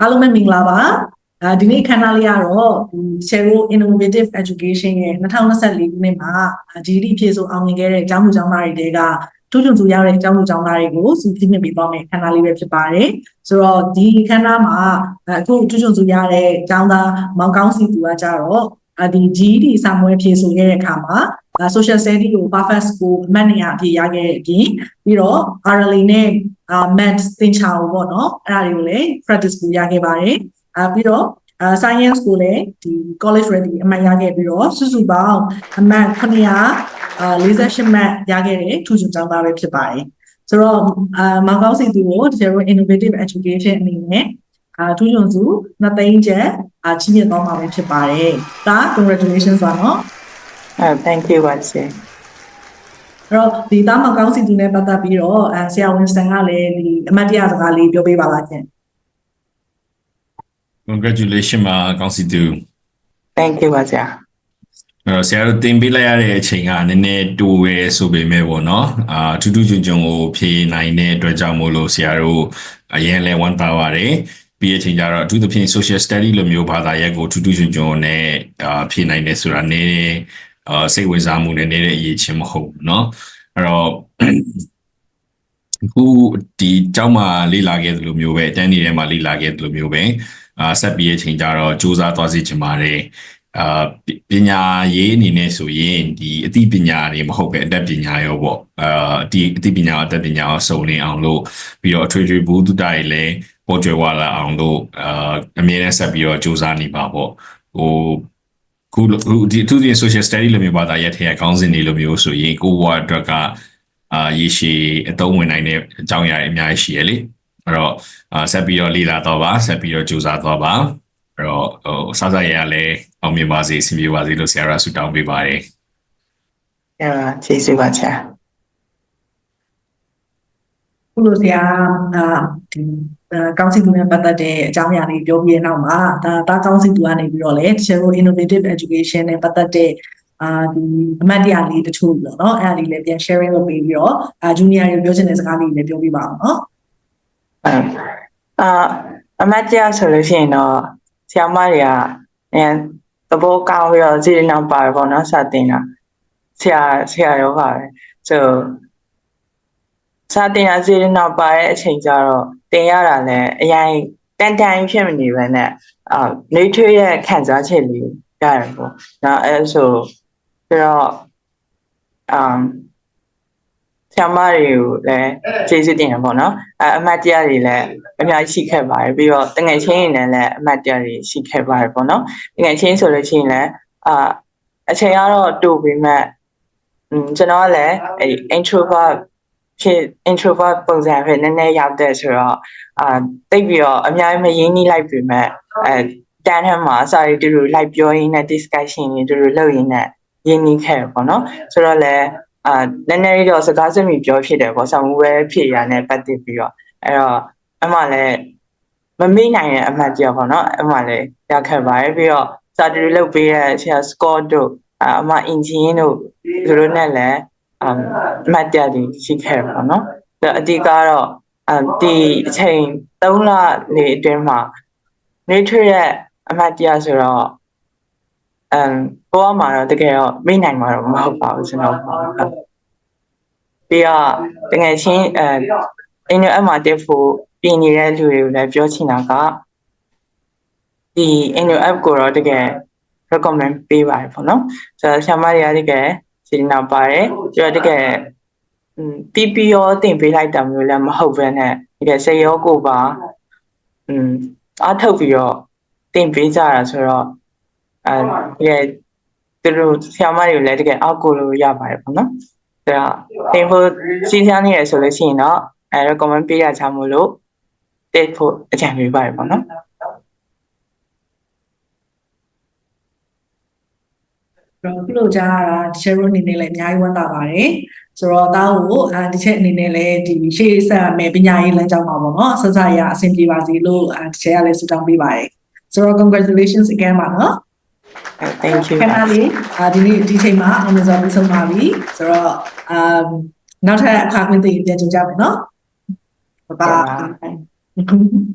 အားလုံးပဲမင်္ဂလာပါအဲဒီနေ့ခန်းသားလေးကတော့ဒီ Shero Innovative Education ရဲ့2024ခုနှစ်မှာ GD ဖြည့်ဆိုအောင်မြင်ခဲ့တဲ့အကြောင်းမှုကျောင်းသားတွေတဲကထူးချွန်ထူရတဲ့အကြောင်းမှုကျောင်းသားတွေကိုစုစည်းမြင့်ပေးသွားမယ်ခန်းသားလေးပဲဖြစ်ပါတယ်ဆိုတော့ဒီခန်းသားမှာအခုထူးချွန်ထူရတဲ့အကြောင်းသားမောင်ကောင်းစီသူကကြတော့ဒီ GD စာမွေးဖြည့်ဆိုခဲ့တဲ့အခါမှာ social study ကို perfect score အမှတ်နေရာအဖြစ်ရခဲ့တဲ့အပြင်ပြီးတော့ RLA နဲ့ math သင်ချာကိုပေါ့နော်အဲ့ဒါတွေကိုလည်း practice ကိုရခဲ့ပါတယ်အာပြီးတော့အာ science ကိုလည်းဒီ college ready အမှတ်ရခဲ့ပြီးတော့စုစုပေါင်းအမှတ်900အာ48မှတ်ရခဲ့တဲ့ထူးချွန်ကျောင်းသားပဲဖြစ်ပါတယ်ဆိုတော့အာမောင်ကောင်းစီသူကိုဒီလို innovative education အနေနဲ့အာထူးချွန်စုနှစ်သိန်းကျပ်အာချီးမြှင့်သွားမှာပဲဖြစ်ပါတယ်ဒါ congratulations ပါနော်အဲ thank you ပါရှင် အဲ့တော့ဒီသားမကောင်းစီသူနဲ့ပတ်သက်ပြီးတော့အဲဆရာဝန်စံကလည်းဒီအမတ်တရစကားလေးပြောပေးပါလားခင် congratulation ပါကောင်းစီသူ thank you ပါဆရာအဲ့တော့ဆရာတို့တင်ပေးလိုက်ရတဲ့အချိန်ကနည်းနည်းတိုးရဲဆိုပေမဲ့ပေါ့နော်အာထူးထူးချွန်ချွန်ကိုဖြေနိုင်တဲ့အတွက်ကြောင့်မို့လို့ဆရာတို့အရင်လဲဝမ်းသာပါတယ်ပြီးတဲ့အချိန်ကျတော့အထူးသဖြင့် social study လိုမျိုးဘာသာရပ်ကိုထူးထူးချွန်ချွန်နဲ့အာဖြေနိုင်တယ်ဆိုတာနည်း အာစိတ်ဝင်စားမှုနဲ့နည်းတဲ့အရေးချင်းမဟုတ်ဘူးเนาะအဲ့တော့အခုဒီကျောင်းမှာလေ့လာခဲ့သလိုမျိုးပဲအတန်းနေထဲမှာလေ့လာခဲ့သလိုမျိုးပဲအာဆက်ပြီးတဲ့အချိန်ကျတော့စူးစမ်းသွားစီချင်ပါတယ် အာပညာရေးအနေနဲ့ဆိုရင်ဒီအသိပညာတွေမဟုတ်ပဲအတတ်ပညာရောပေါ့အာဒီအသိပညာအတတ်ပညာအောင်စုံလင်အောင်လို့ပြီးတော့အထွေထွေဘုဒ္ဓတာတွေလည်းပေါ်ကျွယ်ဝလာအောင်လို့အာအမြဲတမ်းဆက်ပြီးတော့စူးစမ်းနေပါပေါ့ဟို ခုခုဒီသူဒီ social study လိုမျိုးဘာသာရပ်ထဲကခေါင်းစဉ်တွေလိုမျိုးဆိုရင်ကိုဘဝအတွက်ကအာရေရှည်အသုံးဝင်နိုင်တဲ့အကြောင်းအရာတွေအများကြီးရှိရလေအဲ့တော့အာဆက်ပြီးတော့လေ့လာတော့ပါဆက်ပြီးတော့စူးစမ်းတော့ပါအဲ့တော့ဟိုစစရရလဲအောင်မြင်ပါစေအဆင်ပြေပါစေလို့ဆရာကဆုတောင်းပေးပါတယ်အဲကျေးဇူးပါဆရာခုလိုဆရာအာဒီ ကောင်းစီသူနဲ့ပတ်သက်တဲ့အကြောင်းအရာလေးပြောပြရအောင်ပါဒါဒါကောင်းစီသူကနေပြီးတော့လေ Shero Innovative Education နဲ့ပတ်သက်တဲ့အာဒီအမတ်တရားလေးတချို့ပေါ့နော်အဲ့ဒါလေးလည်းပြန် sharing လုပ်ပေးပြီးတော့အာ junior တွေပြောချင်တဲ့စကားလေးလည်းပြောပြပါအောင်နော်အဲအာအမတ်တရားဆိုလို့ရှိရင်တော့ဆရာမတွေကအဲသဘောကောင်းပြီးတော့စီရင်အောင်ပါတယ်ပေါ့နော်စတင်တာဆရာဆရာရောပါတယ်ဆို စတင်တာစီရင်အောင်ပါတဲ့အချိန်ကျတော့တင်ရတာလည်းအရင်တန်တန်ဖြစ်မနေပဲနဲ့အာနေထွေးရဲ့ခံစားချက်လေးရတယ်ပေါ့နော်အဲဆိုပြီးတော့အမ်ဆရာမတွေကိုလည်းကျေးဇူးတင်ရပါတော့အဲအမတ်တရားတွေလည်းအများကြီးရှိခဲ့ပါတယ်ပြီးတော့တငယ်ချင်းတွေနဲ့လည်းအမတ်တရားတွေရှိခဲ့ပါတယ်ပေါ့နော်တငယ်ချင်းဆိုလို့ရှိရင်လည်းအာအချိန်ကတော့တူပြီမဲ့อืมကျွန်တော်ကလည်းအဲ introvert ဖြစ် introvert ပုံစံဖြစ်နည်းနည်းရောက်တဲ့ဆိုတော့အာတိတ်ပြီးတော့အများကြီးမရင်းနှီးလိုက်ပြီမဲ့အဲတန်းထမ်းမှာ sorry တူတူလိုက်ပြောရင်းနဲ့ discussion တွေတူတူလုပ်ရင်းနဲ့ရင်းနှီးခဲ့ပေါ့နော်ဆိုတော့လည်းအာနည်းနည်းလေးတော့စကားစမိပြောဖြစ်တယ်ပေါ့ဆောင်းဝဲဖြစ်ရတဲ့ပတ်သက်ပြီးတော့အဲ့တော့အမှလည်းမမေ့နိုင်တဲ့အမှတ်ကြောက်ပေါ့နော်အမှလည်းရခဲ့ပါတယ်ပြီးတော့စာတူလုပ်ပေးတဲ့ဆရာ score တို့အမှ engine တို့သူတို့နဲ့လည်း အမှတ်တရတွေရှိခဲ့ပါတော့နော်အဓိကတော့ဒီအချိန်3လနေအတွင်းမှာနေထွေရဲ့အမှတ်တရဆိုတော့အမ်ဘောမှာတော့တကယ်တော့မေ့နိုင်မှာတော့မဟုတ်ပါဘူးကျွန်တော်ပြီးတော့တကယ်ချင်းအဲအင်းအမှတက်ဖို့ပြင်နေတဲ့လူတွေကိုလည်းပြောချင်တာကဒီ annual app ကိုတော့တကယ် recommend ပေးပါတယ်ပေါ့နော်ဆိုတော့ဆရာမတွေကတကယ် စီနာပါတယ်ကျတော့တကယ်อืมတီးပြီးရောတင်ပေးလိုက်တာမျိုးလည်းမဟုတ်ဘဲနဲ့တကယ်စေရောကိုပါอืมအားထုတ်ပြီးတော့တင်ပေးကြတာဆိုတော့အဲတကယ်သူတို့ဆရာမတွေကိုလည်းတကယ်အောက်ကိုလို့ရပါတယ်ပေါ့နော်ဆိုတော့တင်ဖို့စီစဉ်နေရဆိုလို့ရှိရင်တော့အဲ recommend ပေးရချမို့လို့တက်ဖို့အကြံပေးပါတယ်ပေါ့နော် တော့ခုလိုကြားရတာ Shero အနေနဲ့လည်းအများကြီးဝမ်းသာပါတယ်ဆိုတော့တားကိုအာဒီချက်အနေနဲ့လည်းဒီရှေ့ဆက်မယ်ပညာရေးလမ်းကြောင်းမှာပေါ့နော်ဆက်စရအဆင်ပြေပါစေလို့အာဒီချက်ကလည်းဆုတောင်းပေးပါတယ်ဆိုတော့ congratulations again ပါနော် thank you ခဏလေးအာဒီနေ့ဒီချိန်မှာအောင်မြင်စွာပြီးဆုံးပါပြီဆိုတော့အမ်နောက်ထပ်အခါခွင့်သိရင်ပြန်ကြုံကြမယ်နော် bye bye